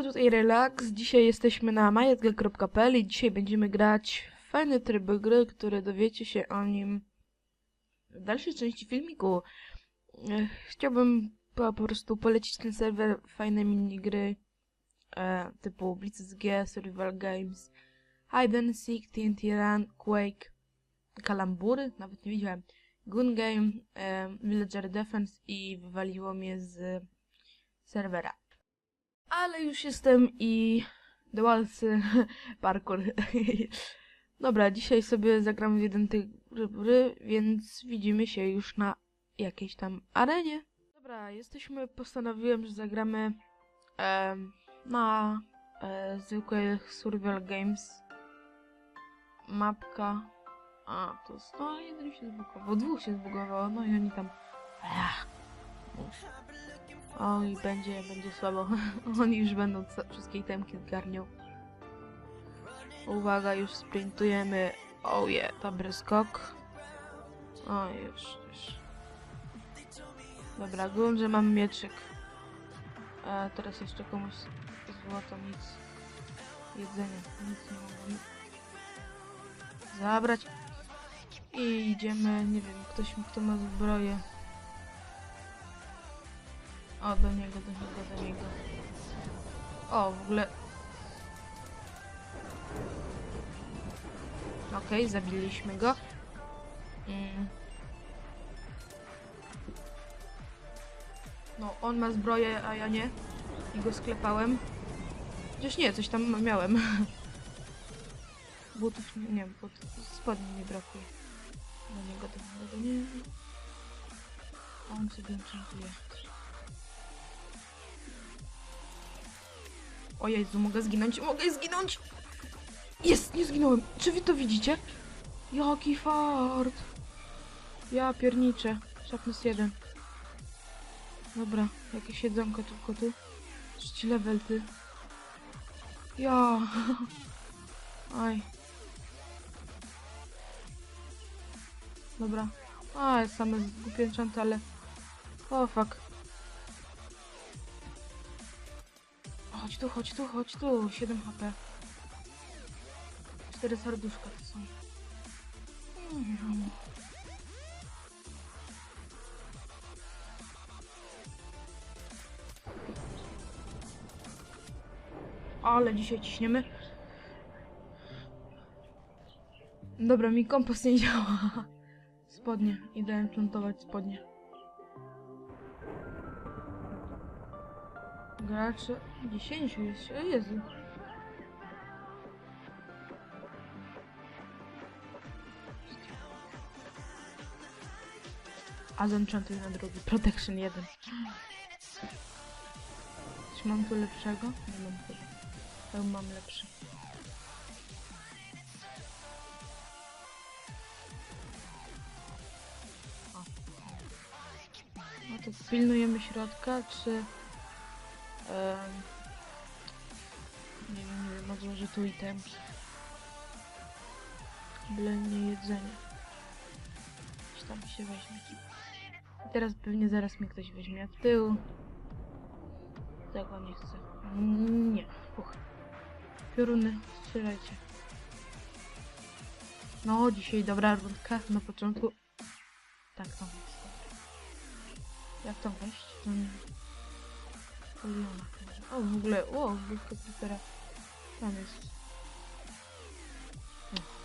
Siemanko, tutaj Relax. Dzisiaj jesteśmy na majetg.pl i dzisiaj będziemy grać fajny tryb gry, który dowiecie się o nim w dalszej części filmiku. Chciałbym po, prostu polecić ten serwer fajne minigry e, typu Blitz G, Survival Games, Hide and Seek, TNT Run, Quake, Kalambury, nawet nie widziałem, Gun Game, e, Villager Defense i wywaliło mnie z serwera. Ale już jestem i dualsy parkour. Dobra, dzisiaj sobie zagramy w jeden tych gry, więc widzimy się już na jakiejś tam arenie. Dobra, jesteśmy, postanowiłem, że zagramy em, na e, zwykłych survival games. Mapka. A, to jest, no jeden się zbugował, dwóch się zbugowało, no i oni tam... Ech. Oj, będzie, będzie słabo. Oni już będą wszystkie itemki zgarnią. Uwaga, już sprintujemy. Oje, yeah, dobry skok. O, już, już. Dobra, grunt, że mam mieczyk. A teraz jeszcze komuś złoto, nic. Jedzenie, nic nie mogę. Zabrać. I idziemy, nie wiem, ktoś kto ma zbroję. O, do niego, do niego, do niego. O, w ogóle... Okej, zabiliśmy go. Mm. No, on ma zbroję, a ja nie. I go sklepałem. Chociaż nie, coś tam miałem. Butów, nie, nie butów, spodni nie brakuje. Do niego, do niego, do niego. On sobie enchantuje. O Jezu, mogę zginąć, mogę zginąć! Jest, nie zginąłem. Czy wy to widzicie? Jaki fart! Ja pierniczę. Sharpness 1. Dobra, jakieś jedzonko tylko tu. Trzeci level, ty. Ja. Aj. Dobra. A, same głupie enchanty, ale... O, fuck. Chodź tu, chodź tu, chodź tu. 7 HP. 4 serduszka to są. Mhm. Ale dzisiaj ciśniemy. Dobra, mi kompost nie działa. Spodnie. Idę enchantować spodnie. Gracze 10 jest. O Jezu. A zenchantuj na drugi. Protection 1. Czy mam tu lepszego? Nie mam chyba. Ja mam lepszy. O. No to pilnujemy środka, czy... Em, nie wiem, nie wiem, może że tu itemki. Byle nie jedzenie. Czy tam się weźmie. I teraz pewnie zaraz mnie ktoś weźmie w tył. Tego nie chcę. Nie, puch. Pioruny, strzelajcie. No, dzisiaj dobra rundka na początku. Tak, tam jest. Jak tam wejść? Poliona. O, w ogóle, o, blisko creepera. Tam jest.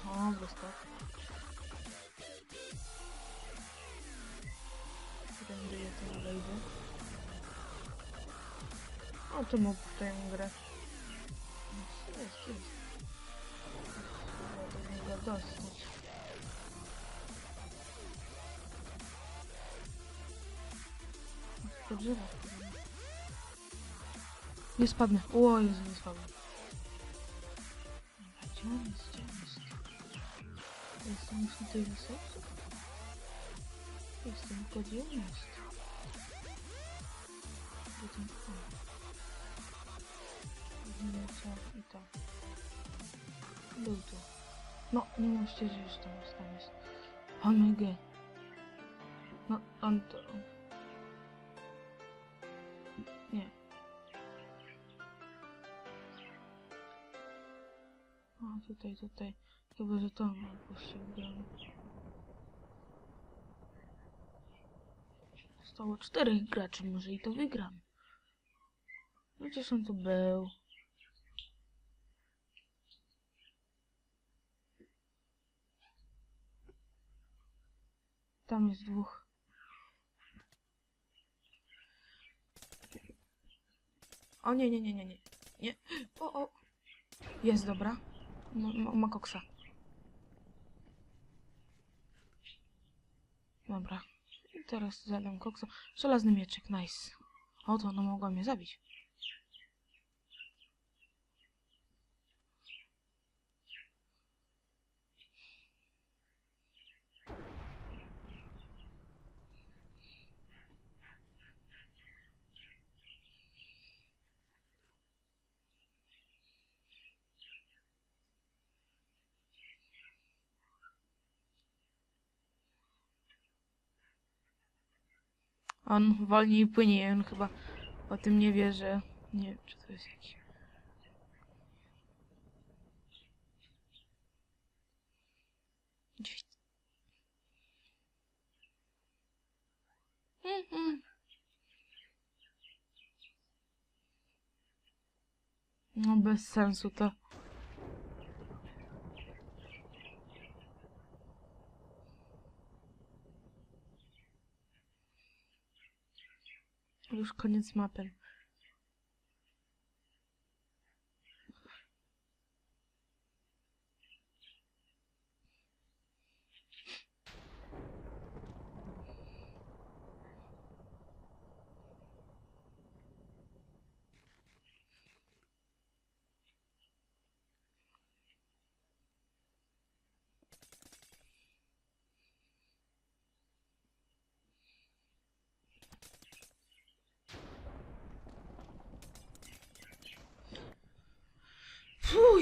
O, wyskok. Renduję to wejdę. O, to mógł tutaj grać. Jest, jest, jest. Trzeba do niego dostać. To drzewo. Nie spadnę. O Jezu, nie spadnę. Dobra, Gdzie on jest? Gdzie on jest? Jestem już na tej wysoce? Jestem tylko gdzie on jest? Gdzie ten... O. Nie, co? I tutaj, tutaj. Chyba, że to ma się wygramy. Zostało czterech graczy, może i to wygram. Chociaż on tu był. Tam jest dwóch. O nie, nie, nie, nie, nie. Nie. O, o. Jest, dobra. Ma, ma, koksa. Dobra. I teraz zadam koksa. Żelazny mieczyk, nice. O, to ona mogła mnie zabić. On wolniej płynie, on chyba o tym nie wie, że... Nie wiem, czy to jest jakiś... No bez sensu to. Już koniec mapy.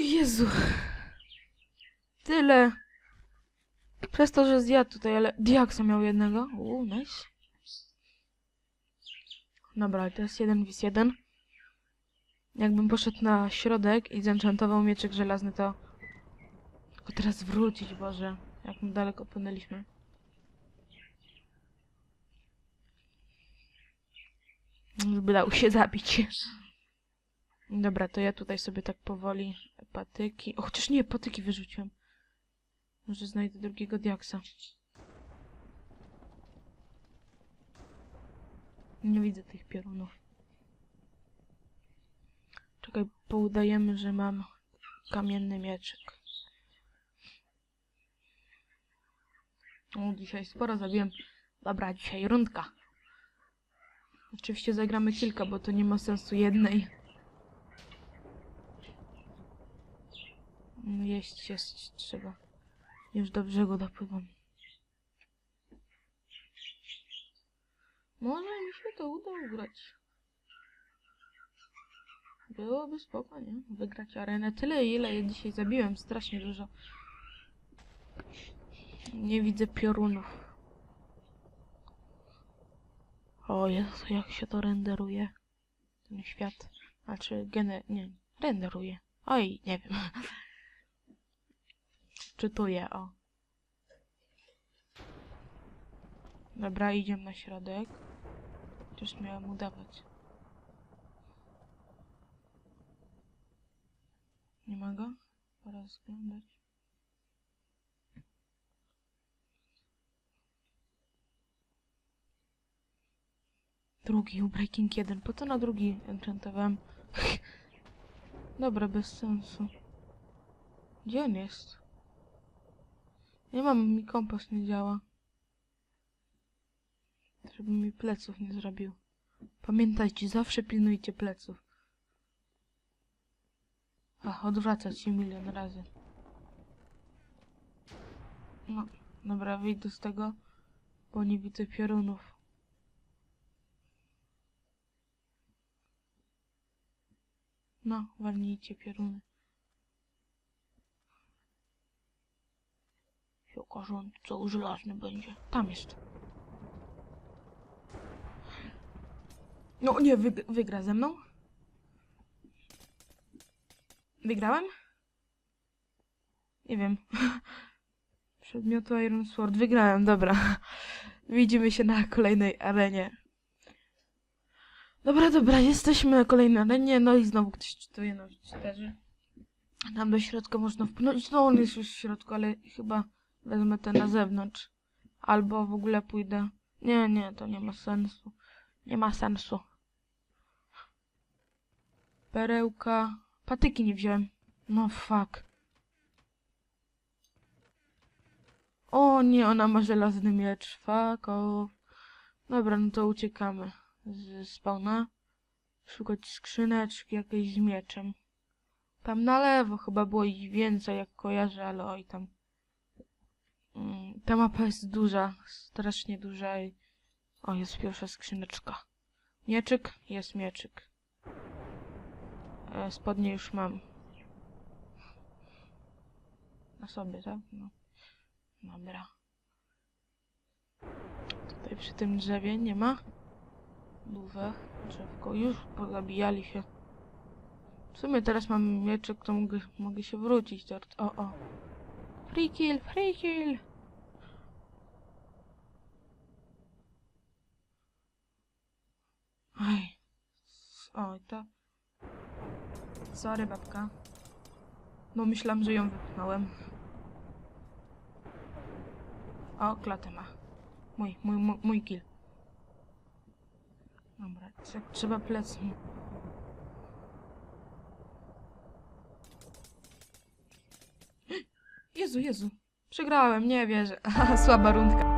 Jezu. Tyle. Przez to, że zjadł tutaj, ale diaksa miał jednego. Uuu, nice. Dobra, to jest 1 vs 1. Jakbym poszedł na środek i zenchantował mieczyk żelazny, to... Tylko teraz wrócić, Boże. Jak my daleko płynęliśmy. Żeby dał się zabić. Dobra, to ja tutaj sobie tak powoli patyki. O, chociaż nie, patyki wyrzuciłem. Może znajdę drugiego diaksa. Nie widzę tych piorunów. Czekaj, poudajemy, że mam kamienny mieczyk. O, dzisiaj sporo zabiłem. Dobra, dzisiaj rundka. Oczywiście zagramy kilka, bo to nie ma sensu jednej. No, Jeść, jeść trzeba. Już do brzegu dopływam. Może mi się to uda ugrać. Byłoby spoko, nie? Wygrać arenę. Tyle ile ja dzisiaj zabiłem. Strasznie dużo. Nie widzę piorunów. O Jezu, jak się to renderuje. Ten świat. Znaczy, gener... nie, renderuje. Oj, nie wiem. Czytuję, o. Dobra, idziemy na środek. Chociaż miałem udawać. Nie mogę? Rozglądać. Drugi, Breaking 1. Po co na drugi enchantowałem? Dobra, bez sensu. Gdzie on jest? Nie mam, mi kompas nie działa. Żeby mi pleców nie zrobił. Pamiętajcie, zawsze pilnujcie pleców. Ach, odwracać się milion razy. No, dobra, wyjdę z tego, bo nie widzę piorunów. No, walnijcie pioruny. Się okaże, on cały żelazny będzie. Tam jest. No nie, wyg wygra ze mną. Wygrałem? Nie wiem. Przedmiotu Iron Sword. Wygrałem, dobra. Widzimy się na kolejnej arenie. Dobra, dobra, jesteśmy na kolejnej arenie, no i znowu ktoś czytuje na cztery. Tam do środka można wpłynąć. No on jest już w środku, ale chyba wezmę ten na zewnątrz. Albo w ogóle pójdę. Nie, nie, to nie ma sensu. Nie ma sensu. Perełka. Patyki nie wziąłem. No fuck. O nie, ona ma żelazny miecz. Fuck off. Dobra, no to uciekamy z spawna. Szukać skrzyneczki jakiejś z mieczem. Tam na lewo chyba było ich więcej, jak kojarzę, ale oj tam. Ta mapa jest duża, strasznie duża i... O, jest pierwsza skrzyneczka. Mieczyk? Jest mieczyk. E, spodnie już mam. Na sobie, tak? No. Dobra. Tutaj przy tym drzewie nie ma. Duwe drzewko. Już pozabijali się. W sumie teraz mam mieczyk, to mogę, mogę się wrócić. O, o. Free kill, free kill. Oj. Oj, to... Sorry, babka. No myślałam, że ją wypchnąłem. O, klatę ma. Mój, mój, mój, mój kill. Dobra, trze- trzeba plec. Jezu, Jezu. Przegrałem, nie wierzę. Słaba rundka.